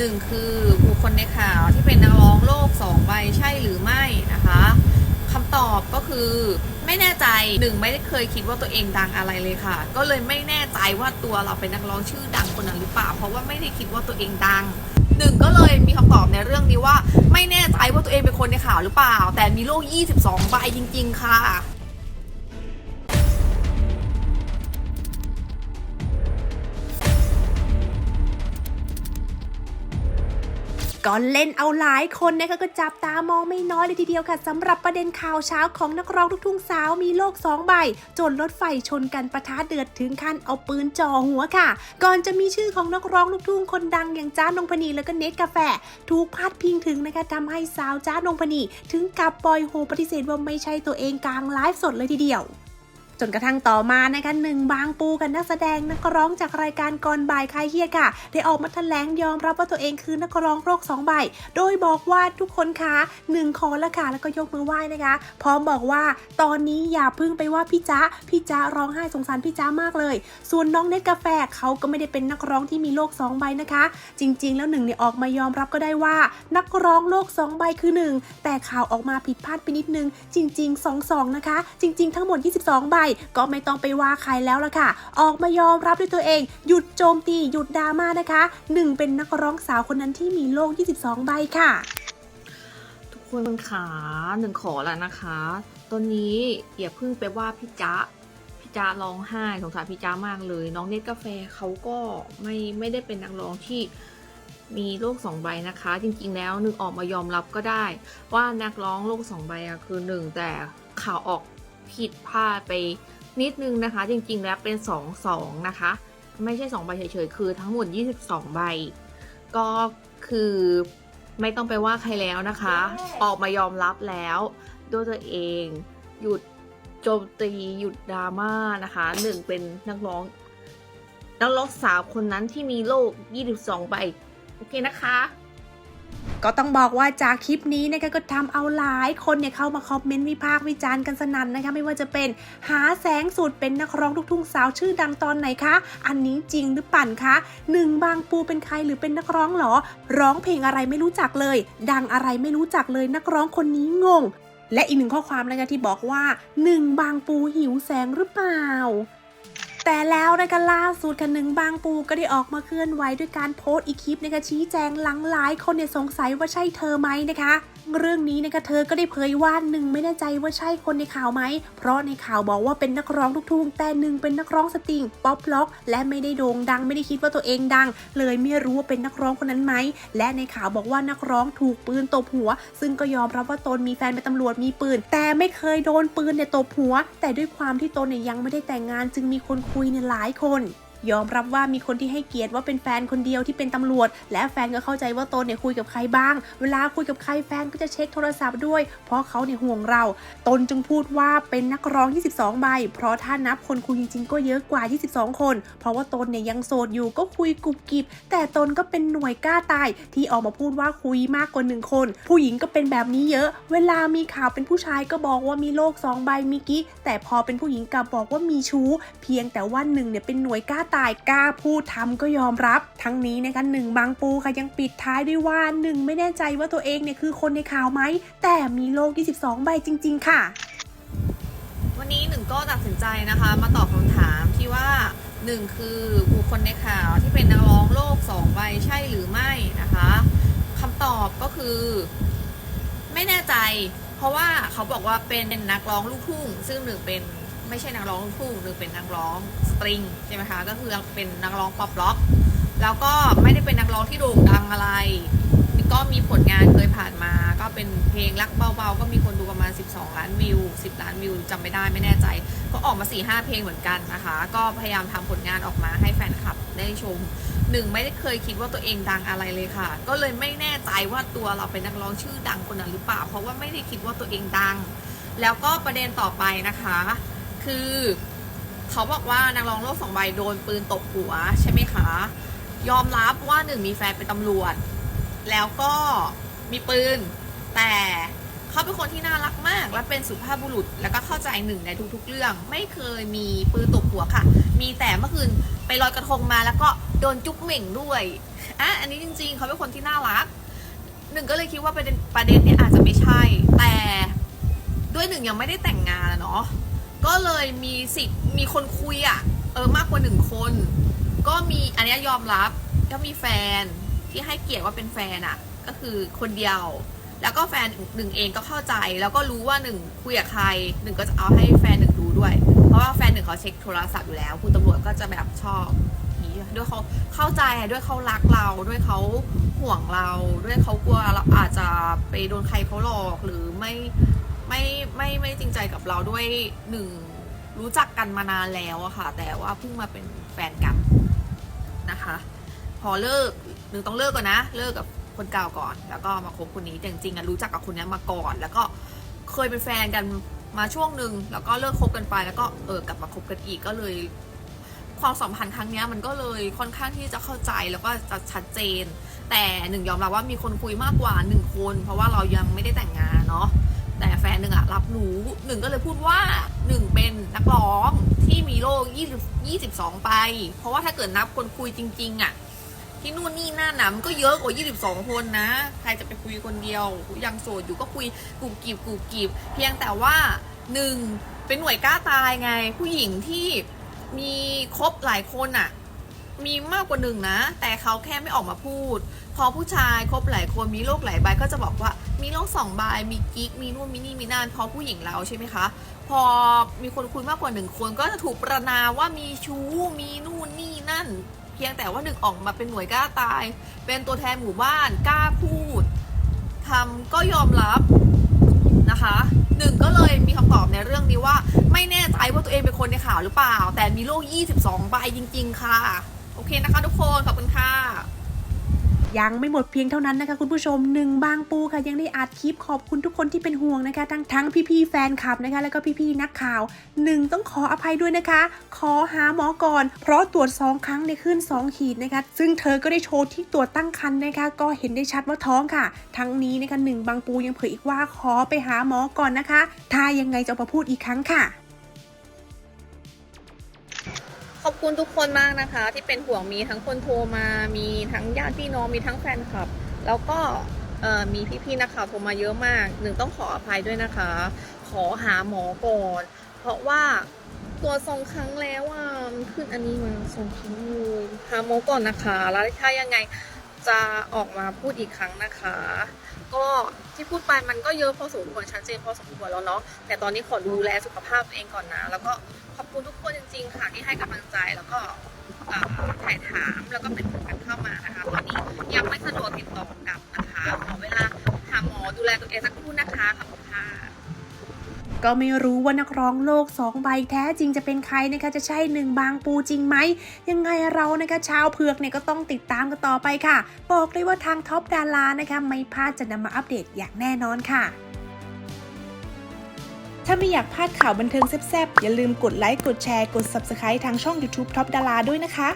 หนึ่งคือบุคคลในข่าวที่เป็นนักร้องโลกสองใบใช่หรือไม่นะคะคำตอบก็คือไม่แน่ใจหนึ่งไม่ได้เคยคิดว่าตัวเองดังอะไรเลยค่ะ ก็เลยไม่แน่ใจว่าตัวเราเป็นนักร้องชื่อดังคนนั้นหรือเปล่า เพราะว่าไม่ได้คิดว่าตัวเองดังหนึ่งก็เลยมีคำตอบในเรื่องนี้ว่า ไม่แน่ใจว่าตัวเองเป็นคนในข่าวหรือเปล่า แต่มีโลก 22 ใบจริง ๆ ค่ะ ก็เล่นเอาหลายคนนะคะก็จับตามองไม่น้อยเลยทีเดียวค่ะสำหรับประเด็นข่าวเช้าของนักร้องลูกทุ่งสาวมีโลกสองใบจนรถไฟชนกันประทะเดือดถึงขั้นเอาปืนจ่อหัวค่ะ ก่อนจะมีชื่อของนักร้องลูกทุ่งคนดังอย่างจ้านงพนีแล้วก็เนตกาแฟถูกพาดพิงถึงนะคะทำให้สาวจ้านงพนีถึงกับปล่อยโฮปฏิเสธว่าไม่ใช่ตัวเองกลางไลฟ์สดเลยทีเดียว จนกระทั่งต่อมานะคะหนึ่งบางปูกับนักแสดงนักร้องจากรายการก่อนบ่ายคายเครียค่ะ ได้ออกมาแถลงยอมรับว่าตัวเองคือนักร้องโรคสองใบ โดยบอกว่าทุกคนคะหนึ่งขอละค่ะแล้วก็ยกมือไหว้นะคะ พร้อมบอกว่าตอนนี้อย่าพึ่งไปว่าพี่จ๊ะพี่จ๊ะร้องไห้สงสารพี่จ๊ะมากเลย ส่วนน้องเน็ตกาแฟเขาก็ไม่ได้เป็นนักร้องที่มีโรคสองใบนะคะ จริง ๆ แล้วหนึ่งเนี่ยออกมายอมรับก็ได้ว่า นักร้องโลกสองใบคือหนึ่งแต่ข่าวออกมาผิดพลาดไปนิดนึง จริง ๆ 2 2 นะคะ จริง ๆ ทั้งหมด 22 ใบก็ไม่ต้องไปว่าใครแล้วล่ะค่ะ ออกมายอมรับด้วยตัวเอง หยุดโจมตีหยุดดราม่านะคะหนึ่งเป็นนักร้องสาวคนนั้นที่มีโลก 22 ใบค่ะ ทุกคนขาหนึ่งขอแล้วนะคะตอนนี้อย่าเพิ่งไปว่าพี่จ๊ะพี่จ๊ะร้องไห้สงสารพี่จ๊ะมากเลย น้องเนตกาแฟเขาก็ไม่ไม่ได้เป็นนักร้องที่มีโรคสองใบนะคะ จริงๆ แล้วหนึ่งออกมายอมรับก็ได้ ว่านักร้องโรคสองใบคือหนึ่งแต่ข่าวออก ผิดพลาดไปนิดนึงนะคะ จริงๆ แล้วเป็นสองสองนะคะ ไม่ใช่สองใบเฉยๆ คือทั้งหมด 22 ใบ ก็คือไม่ต้องไปว่าใครแล้วนะคะ ออกมายอมรับแล้วด้วยตัวเองหยุดโจมตีหยุดดราม่านะคะหนึ่งเป็นนักร้องนักร้องสาวคนนั้นที่มีโรค22 ใบ โอเคนะคะ ก็ต้องบอกว่าจากคลิปนี้นะคะก็ทำเอาหลายคนเนี่ยเข้ามาคอมเมนต์วิพากษ์วิจารณ์กันสนั่นนะคะไม่ว่าจะเป็นหาแสงสูตรเป็นนักร้องลูกทุ่งสาวชื่อดังตอนไหนคะ อันนี้จริงหรือปั่นคะหนึ่งบางปูเป็นใครหรือเป็นนักร้องหรอ ร้องเพลงอะไรไม่รู้จักเลย ดังอะไรไม่รู้จักเลยนักร้องคนนี้งง และอีกหนึ่งข้อความนะคะที่บอกว่าหนึ่งบางปูหิวแสงหรือเปล่า แต่แล้วนะคะล่าสุดค่ะหนึ่งบางปูก็ได้ออกมาเคลื่อนไหวด้วยการโพสต์อีกคลิปนะคะชี้แจงหลังหลายคนเนี่ยสงสัยว่าใช่เธอไหมนะคะ เรื่องนี้นะคะเธอก็ได้เผยว่าหนึ่งไม่แน่ใจว่าใช่คนในข่าวไหม เพราะในข่าวบอกว่าเป็นนักร้องลูกทุ่งแต่หนึ่งเป็นนักร้องสตริงป๊อปล็อก และไม่ได้โด่งดังไม่ได้คิดว่าตัวเองดัง เลยไม่รู้ว่าเป็นนักร้องคนนั้นไหม และในข่าวบอกว่านักร้องถูกปืนตบหัว ซึ่งก็ยอมรับว่าตนมีแฟนเป็นตำรวจมีปืน แต่ไม่เคยโดนปืนเนี่ยตบหัว แต่ด้วยความที่ตนเนี่ยยังไม่ได้แต่งงาน จึงมีคนคุยเนี่ยหลายคน ยอมรับว่ามีคนที่ให้เกียรติว่าเป็นแฟนคนเดียวที่เป็นตำรวจ และแฟนก็เข้าใจว่าตนเนี่ยคุยกับใครบ้าง เวลาคุยกับใครแฟนก็จะเช็คโทรศัพท์ด้วย เพราะเขาเนี่ยห่วงเรา ตนจึงพูดว่าเป็นนักร้อง 22 ใบ เพราะถ้านับคนคุยจริงๆ ก็เยอะกว่า 22 คน เพราะว่าตนเนี่ยยังโสดอยู่ก็คุยกุบกิบ แต่ตนก็เป็นหน่วยกล้าตายที่ออกมาพูดว่าคุยมากกว่าหนึ่งคน ผู้หญิงก็เป็นแบบนี้เยอะ เวลามีข่าวเป็นผู้ชายก็บอกว่ามีโรคสองใบมิกี้แต่พอเป็นผู้หญิงกลับบอกว่ามีชู้ เพียงแต่ว่าหนึ่งเนี่ยเป็นหน่วยกล้าตายกล้าพูดทำก็ยอมรับ ทั้งนี้นะคะหนึ่งบางปูค่ะยังปิดท้ายด้วยว่าหนึ่งไม่แน่ใจว่าตัวเองเนี่ยคือคนในข่าวไหม แต่มีโรค22 ใบจริง ๆ ค่ะ วันนี้หนึ่งก็ตัดสินใจนะคะ มาตอบคำถามที่ว่าหนึ่งคือบุคคลในข่าวที่เป็นนักร้องโลกสองใบใช่หรือไม่นะคะคำตอบก็คือ ไม่แน่ใจ เพราะว่าเขาบอกว่าเป็นนักร้องลูกทุ่ง ซึ่งหนึ่งเป็น ไม่ใช่นักร้องลูกทุ่งหนึ่งเป็นนักร้องสตริงใช่ไหมคะก็คือเป็นนักร้องป๊อปล็อกแล้วก็ไม่ได้เป็นนักร้องที่โด่งดังอะไร ก็มีผลงานเคยผ่านมา ก็เป็นเพลงรักเบาๆ ก็มีคนดูประมาณ 12 ล้านวิว 10 ล้านวิวจำไม่ได้ไม่แน่ใจ ก็ออกมา 4-5 เพลงเหมือนกันนะคะ ก็พยายามทำผลงานออกมาให้แฟนคลับได้ชมหนึ่งไม่ได้เคยคิดว่าตัวเองดังอะไรเลยค่ะ ก็เลยไม่แน่ใจว่าตัวเราเป็นนักร้องชื่อดังคนนั้นหรือเปล่า เพราะว่าไม่ได้คิดว่าตัวเองดัง แล้วก็ประเด็นต่อไปนะคะ คือ เขาบอกว่านักร้องโลกสองใบโดนปืนตบหัวใช่ไหมคะ ยอมรับว่าหนึ่งมีแฟนเป็นตำรวจ แล้วก็มีปืน แต่เขาเป็นคนที่น่ารักมาก และเป็นสุภาพบุรุษ แล้วก็เข้าใจหนึ่งในทุกๆเรื่อง ไม่เคยมีปืนตบหัวค่ะ มีแต่เมื่อคืนไปลอยกระทงมาแล้วก็โดนจุ๊บเหม่งด้วยอะอันนี้จริง ๆ เขาเป็นคนที่น่ารักหนึ่งก็เลยคิดว่าประเด็นประเด็นนี้อาจจะไม่ใช่ แต่ด้วยหนึ่งยังไม่ได้แต่งงานอะเนาะ ก็เลยมีสิทธิ์มีคนคุยอะเออมากกว่าหนึ่งคน ก็มีอันนี้ยอมรับก็มีแฟนที่ให้เกียรติว่าเป็นแฟนอะก็คือคนเดียว แล้วก็แฟนหนึ่งเองก็เข้าใจ แล้วก็รู้ว่าหนึ่งคุยกับใครหนึ่งก็จะเอาให้แฟนหนึ่งดูด้วย เพราะว่าแฟนหนึ่งเขาเช็คโทรศัพท์อยู่แล้ว คุณตำรวจก็จะแบบชอบด้วยเขาเข้าใจด้วยเขารักเราด้วยเขาห่วงเราด้วยเขากลัวเราอาจจะไปโดนใครเขาหลอกหรือไม่ ไม่ไม่ไม่จริงใจกับเราด้วยหนึ่งรู้จักกันมานานแล้วอะค่ะ แต่ว่าเพิ่งมาเป็นแฟนกันนะคะ พอเลิกหนึ่งต้องเลิกก่อนนะ เลิกกับคนเก่าก่อน แล้วก็มาคบคนนี้แต่จริงๆอะรู้จักกับคนนี้มาก่อน แล้วก็เคยเป็นแฟนกันมาช่วงหนึ่งแล้วก็เลิกคบกันไป แล้วก็เออกลับมาคบกันอีกก็เลย ความสัมพันธ์ครั้งนี้มันก็เลยค่อนข้างที่จะเข้าใจแล้วก็จะชัดเจน แต่หนึ่งยอมรับว่ามีคนคุยมากกว่าหนึ่งคน เพราะว่าเรายังไม่ได้แต่งงานเนาะ แต่แฟนหนึ่งอะรับรู้หนึ่งก็เลยพูดว่าหนึ่งเป็นนักร้องที่มีโรค20 22 ไป เพราะว่าถ้าเกิดนับคนคุยจริง ๆอะที่นู่นนี่นั่นนะมันก็เยอะกว่า 22 คนนะ ใครจะไปคุยคนเดียว ยังโสดอยู่ก็คุยกูกีบกูกีบ เพียงแต่ว่าหนึ่งเป็นหน่วยกล้าตายไง ผู้หญิงที่มีครบหลายคนอะ มีมากกว่าหนึ่งนะ แต่เขาแค่ไม่ออกมาพูด พอผู้ชายครบหลายคนมีโรคหลายใบก็จะบอกว่ามีโรคสองใบมีกิ๊กมีนู่นมีนี่มีนั่นพอผู้หญิงเราใช่ไหมคะ พอมีคนคุยมากกว่าหนึ่งคนก็จะถูกประนามว่ามีชู้มีนู่นนี่นั่น เพียงแต่ว่าหนึ่งออกมาเป็นหน่วยกล้าตาย เป็นตัวแทนหมู่บ้านกล้าพูดทำก็ยอมรับนะคะหนึ่งก็เลยมีคำตอบในเรื่องนี้ว่า ไม่แน่ใจว่าตัวเองเป็นคนในข่าวหรือเปล่า แต่มีโรค22 ใบจริง ๆ ค่ะ เคนะคะทุกคนขอบคุณค่ะยังไม่หมดเพียงเท่านั้นนะคะคุณผู้ชมหนึ่งบางปูค่ะยังได้อัดคลิปขอบคุณทุกคนที่เป็นห่วงนะคะ ทั้งทั้งพี่ๆแฟนคลับนะคะ แล้วก็พี่ๆนักข่าวหนึ่งต้องขออภัยด้วยนะคะ ขอหาหมอก่อน เพราะตรวจสองครั้งในขึ้น 2 ขีดนะคะ ซึ่งเธอก็ได้โชว์ที่ตรวจตั้งครรภ์นะคะ ก็เห็นได้ชัดว่าท้องค่ะ ทั้งนี้นะคะหนึ่งบางปูยังเผยอีกว่าขอไปหาหมอก่อนนะคะถ้ายังไงจะมาพูดอีกครั้งค่ะ อบคุณทุกคนมากนะคะ ที่เป็นห่วงมีทั้งคนโทรมามีทั้งญาติพี่น้องมีทั้งแฟนคลับ แล้วก็มีพี่ๆนักข่าวโทรมาเยอะมาก หนึ่งต้องขออภัยด้วยนะคะ ขอหาหมอก่อนเพราะว่าตัวจสองครั้งแล้วอะมันขึ้นอันนี้มาสองครั้งเลยหาหมอก่อนนะคะ แล้วถ้ายังไง จะออกมาพูดอีกครั้งนะคะ ก็ที่พูดไปมันก็เยอะพอสมควรชัดเจนพอสมควรแล้วเนาะแต่ตอนนี้ขอดูแลสุขภาพตัวเองก่อนนะ แล้วก็ขอบคุณทุกคนจริง ๆ ค่ะที่ให้กำลังใจแล้วก็ถ่ายถามแล้วก็เป็นกันเข้ามานะคะตอนนี้ยังไม่สะดวกติดต่อกลับนะคะขอเวลาหาหมอดูแลตัวเองสัก ก็ไม่รู้ว่านักร้องโลก 2 ใบแท้จริงจะเป็นใครนะคะจะใช่หนึ่งบางปูจริงไหม ยังไงเรานะคะชาวเผือกเนี่ยก็ต้องติดตามกันต่อไปค่ะ บอกเลยว่าทางท็อปดารานะคะไม่พลาดจะนำมาอัปเดตอย่างแน่นอนค่ะถ้าไม่อยากพลาดข่าวบันเทิงแซ่บๆ อย่าลืมกดไลค์ กดแชร์ กด Subscribe ทางช่อง YouTube ท็อปดาราด้วยนะคะ